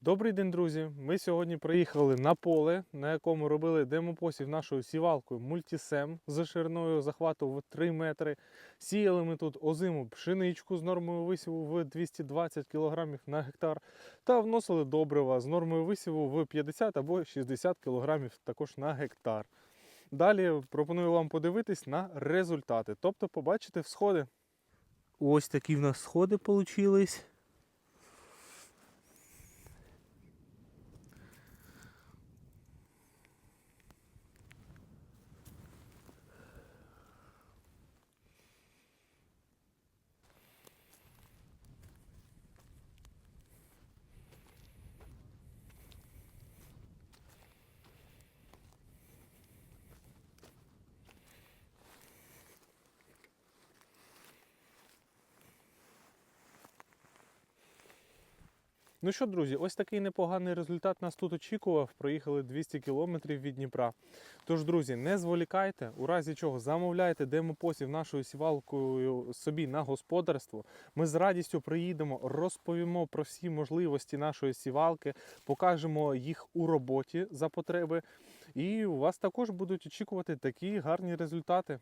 Добрий день, друзі! Ми сьогодні приїхали на поле, на якому робили демопосів нашою сівалкою мультісем з шириною захвату в 3 метри. Сіяли ми тут озиму пшеничку з нормою висіву в 220 кг на гектар та вносили добрива з нормою висіву в 50 або 60 кг також на гектар. Далі пропоную вам подивитись на результати, тобто побачити всходи. Ось такі в нас сходи получились. Ну що, друзі, ось такий непоганий результат нас тут очікував. Проїхали 200 кілометрів від Дніпра. Тож, друзі, не зволікайте, у разі чого замовляйте демопосів нашою сівалкою собі на господарство. Ми з радістю приїдемо, розповімо про всі можливості нашої сівалки, покажемо їх у роботі за потреби. І у вас також будуть очікувати такі гарні результати.